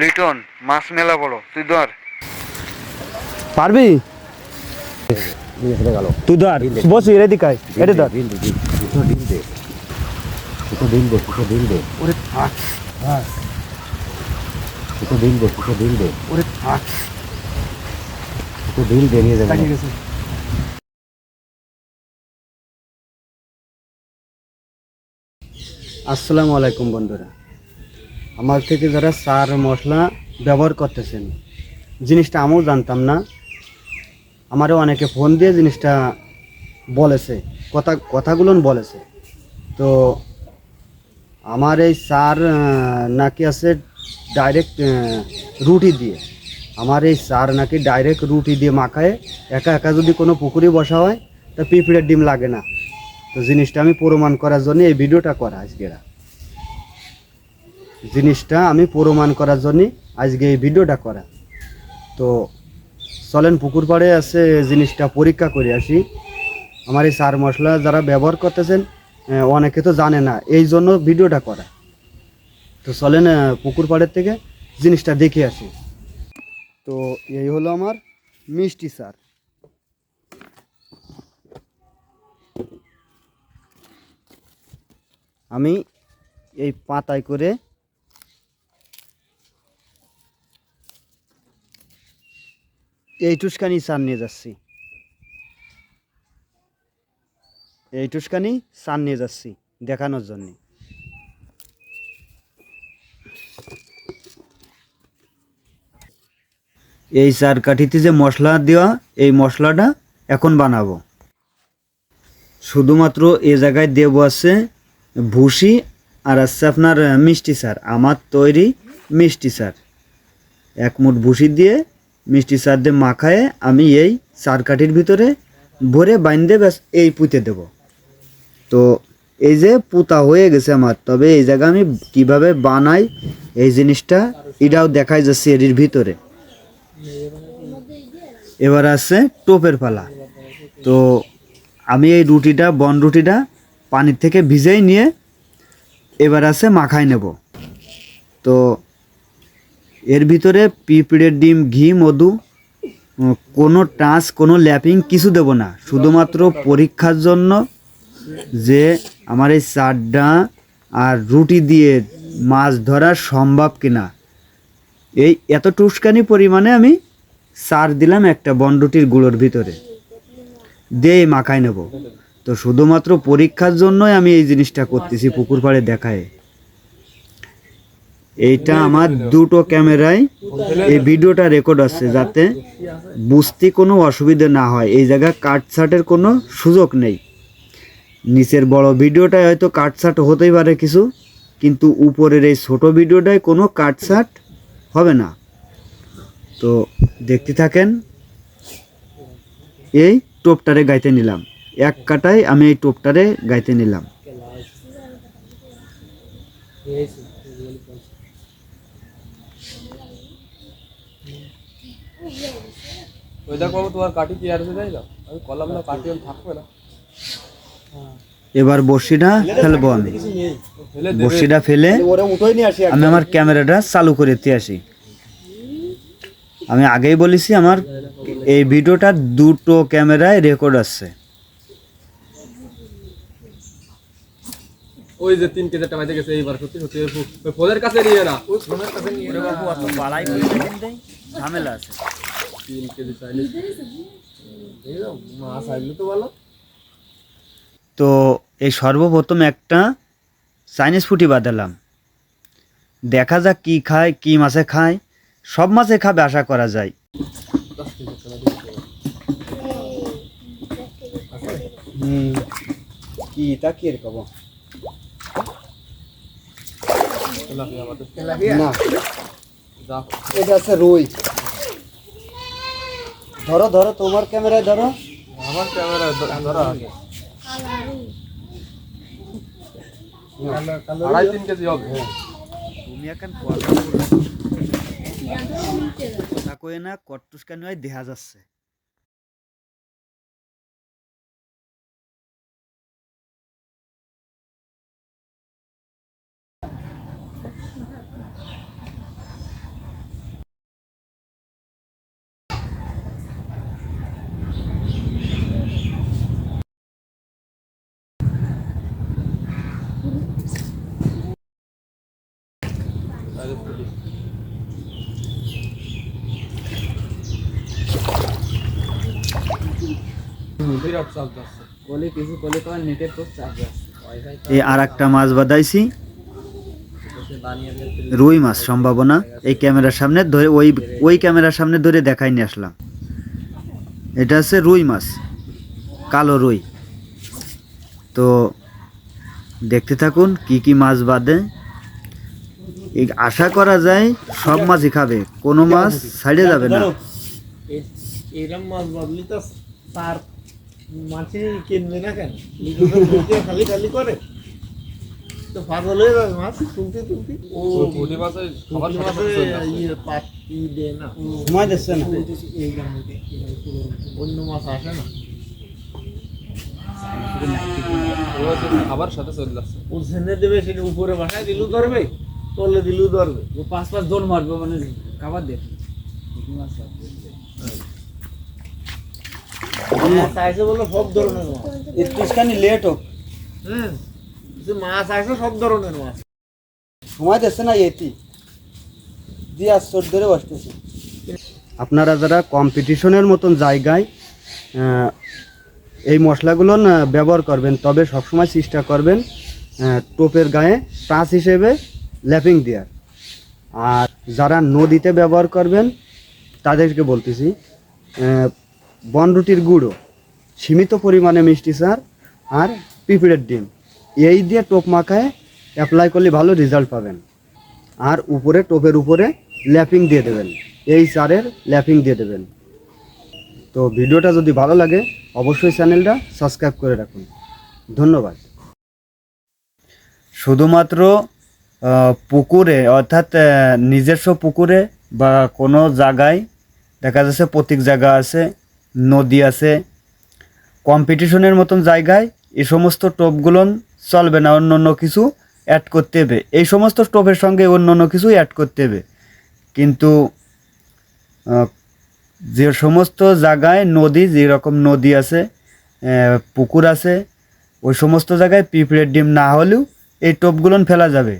লিটন মাছ মেলা বড় তুই ধর। পারবি? তুই ধর বসি রেডি কাই এটা ধর। ওরে থাক ওরে থাক কাটিয়ে গেছে আসসালামু আলাইকুম বন্ধুরা। আমার থেকে যারা সার, মশলা ব্যবহার করতেছেন, জিনিসটা আমিও জানতাম না। আমারও অনেকে ফোন দিয়ে জিনিসটা বলেছে, কথা, কথাগুলো বলেছে। তো আমার এই সার নাকি আছে ডাইরেক্ট রুটি দিয়ে। আমার এই সার নাকি ডাইরেক্ট রুটি দিয়ে মাখায়, একা একা যদি কোনো পুকুরে বসা হয়, তা পিঁপড়ের ডিম লাগে না। তো জিনিসটা আমি প্রমাণ করার জন্য এই ভিডিওটা করা আজকেরা জিনিসটা আমি প্রমাণ করার জন্য আজকে এই ভিডিওটা করা। তো চলেন, পুকুর পাড়ে আছে জিনিসটা পরীক্ষা করে আসি। আমার এই সার মশলা যারা ব্যবহার করতেছেন অনেকে তো জানে না, এই জন্য ভিডিওটা করা। তো চলেন পুকুর পাড়ের থেকে জিনিসটা দেখে আসি। তো এই হলো আমার মিষ্টি সার। আমি এই পাতায় করে এই টুসকানি সার নিয়ে যাচ্ছি। এই টুসকানি সার নিয়ে যাচ্ছি দেখানোর জন্যে। এই চার কাঠিতে যে মশলা দেওয়া, এই মশলাটা এখন বানাবো। শুধুমাত্র এ জায়গায় দেব আছে ভুসি আর আছে আপনার মিষ্টি সার আমার তৈরি মিষ্টি সার এক মুঠ ভুসি দিয়ে মিষ্টি সার দিয়ে মাখায়ে আমি এই চার কাঠির ভিতরে ভরে বাইন্দে ব্যাস এই পুঁতে দেব। তো এই যে পুতা হয়ে গেছে আমার, তবে এই জায়গা আমি কীভাবে বানাই এই জিনিসটা এটাও দেখাই যাচ্ছে এর ভিতরে। এবার আছে টোপের পালা। তো আমি এই রুটিটা, বন রুটিটা পানির থেকে ভিজেই নিয়ে এবার আছে মাখাই নেব। তো এর ভিতরে পিঁপড়ের ডিম, ঘি, মধু কোনো টাচ, কোনো ল্যাপিং কিছু দেব না। শুধুমাত্র পরীক্ষার জন্য যে আমার এই চারডা আর রুটি দিয়ে মাছ ধরা সম্ভব কিনা। এই এত টুসকানি পরিমাণে আমি সার দিলাম একটা বনরুটির গুঁড়োর ভিতরে। দিয়ে মাখায় নেব। তো শুধুমাত্র পরীক্ষার জন্যই আমি এই জিনিসটা করতেছি পুকুর পাড়ে দেখায়। এইটা আমার দুটো ক্যামেরায় এই ভিডিওটা রেকর্ড আছে যাতে বুঝতে কোনো অসুবিধা না হয়। এই জায়গায় কাটছাটের কোনো সুযোগ নেই। নিচের বড় ভিডিওটায় হয়তো কাটছাট হতেই পারে কিছু, কিন্তু উপরের এই ছোট ভিডিওটায় কোনো কাটছাট হবে না। তো দেখতে থাকেন, এই টোপটারে গাইতে নিলাম। এক কাটায় আমি এই টোপটারে গাইতে নিলাম। ওই দেখো তোমার কাঠি কি আর দেয় না আমি কলাম না আমি থাকবে না। এবার বড়শিটা ফেলব আমি ফেলে বড়শিটা ফেলে আমি আমার ক্যামেরাটা চালু করে দিয়ে আসি। আমি আগেই বলেছি আমার এই ভিডিওটা দুটো ক্যামেরায় রেকর্ড আছে। ওই যে তিন কেজি বাজে গেছে এইবার সত্যি সত্যি ফোনের কাছে নিয়ে না। ওই ফোনের কাছে নিয়ে না। ঝামেলা আছে। তিন কেজি মাছ আসলে তো ভালো। তো এই সর্বপ্রথম একটা চাইনিজ ফুটি বাঁধালাম দেখা যাক কি খায় কি মাছে খায়। সব মাছে খাবে আশা করা যায়। কি তা কি তেলাপিয়া না। এটা আছে রুই। ধরো ধরো তোমার ক্যামেরায় ধরো। আমার ক্যামেরা ধরো আছে আড়াই তিন কেজি হবে। তুমি এখন কথা কয়ে না হয় দেখা যাচ্ছে বিরাট চাপ যাচ্ছে কলে কিছু কলে তোমার নেটের তো চাপ যাচ্ছে ওয়াইফাই এই আর একটা মাছ বাদাইছি রুই মাছ সম্ভাবনা। এই ক্যামেরার সামনে ধরে ওই ওই ক্যামেরার সামনে ধরে দেখাই নিয়ে আসলাম। এটা হচ্ছে রুই মাছ কালো রুই। তো দেখতে থাকুন কি কি মাছ বাদে এই আশা করা যায় সব মাছই খাবে কোনো মাছ ছাড়ে যাবে না। এরম মাছ বদলি তো তার মাছি কিনবে না কেন? খালি খালি করে। তো পাগল হয়ে যাবে মাছ তুলতে তুলতে। ও সবার। ইয়ে পাতি দেয় না। সময় দিচ্ছে না। অন্য মাছ আসে না। ও খাবার সাথে চলে যাচ্ছে। সেনে দেবে সেটা উপরে বাসায় দিলু ধরবে তলে দিলু ধরবে। ও পাঁচ পাঁচ দৌড় মারবে মানে খাবার দেখ মাছ বলে সব ধরনের মাছ। একটুখানি লেট হোক। হ্যাঁ মাছ সব ধরনের মাছ। সময় দিচ্ছে না এটি। দিয়ে আশ্চর ধরে বসতেছে। আপনারা যারা কম্পিটিশনের মতন জায়গায় এই মশলাগুলো না ব্যবহার করবেন তবে সবসময় চেষ্টা করবেন টোপের গায়ে টাচ হিসেবে ল্যাপিং দেওয়ার। আর যারা নদীতে ব্যবহার করবেন তাদেরকে বলতেছি বনরুটির গুঁড়ো, সীমিত পরিমাণে মিষ্টি সার আর পিঁপড়ের ডিম। এই দিয়ে টোপ মাখায় অ্যাপ্লাই করলে ভালো রেজাল্ট পাবেন। আর উপরে টোপের উপরে ল্যাপিং দিয়ে দেবেন। এই সারের ল্যাপিং দিয়ে দেবেন। তো ভিডিওটা যদি ভালো লাগে, অবশ্যই চ্যানেলটা সাবস্ক্রাইব করে রাখুন। ধন্যবাদ। শুধুমাত্র পুকুরে, অর্থাৎ নিজস্ব পুকুরে বা কোনো জায়গায়, দেখা যাচ্ছে প্রত্যেক জায়গা আছে নদী আছে। কম্পিটিশনের মতন জায়গায় এই সমস্ত টোপগুলো চলবে না অন্য অন্য কিছু অ্যাড করতে হবে। এই সমস্ত টোপের সঙ্গে অন্য অন্য কিছু অ্যাড করতে হবে। কিন্তু যে সমস্ত জায়গায় নদী যেরকম নদী আছে পুকুর আছে, ওই সমস্ত জায়গায় পিঁপড়ের ডিম না হলেও এই টোপগুলো ফেলা যাবে।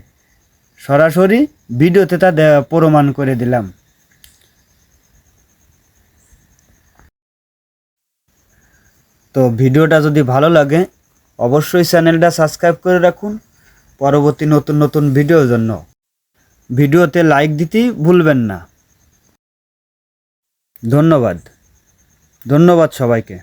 সরাসরি ভিডিওতে তা প্রমাণ করে দিলাম। তো ভিডিওটা যদি ভালো লাগে, অবশ্যই চ্যানেলটা সাবস্ক্রাইব করে রাখুন। পরবর্তী নতুন নতুন ভিডিওর জন্য। ভিডিওতে লাইক দিতেই ভুলবেন না। ধন্যবাদ। ধন্যবাদ সবাইকে।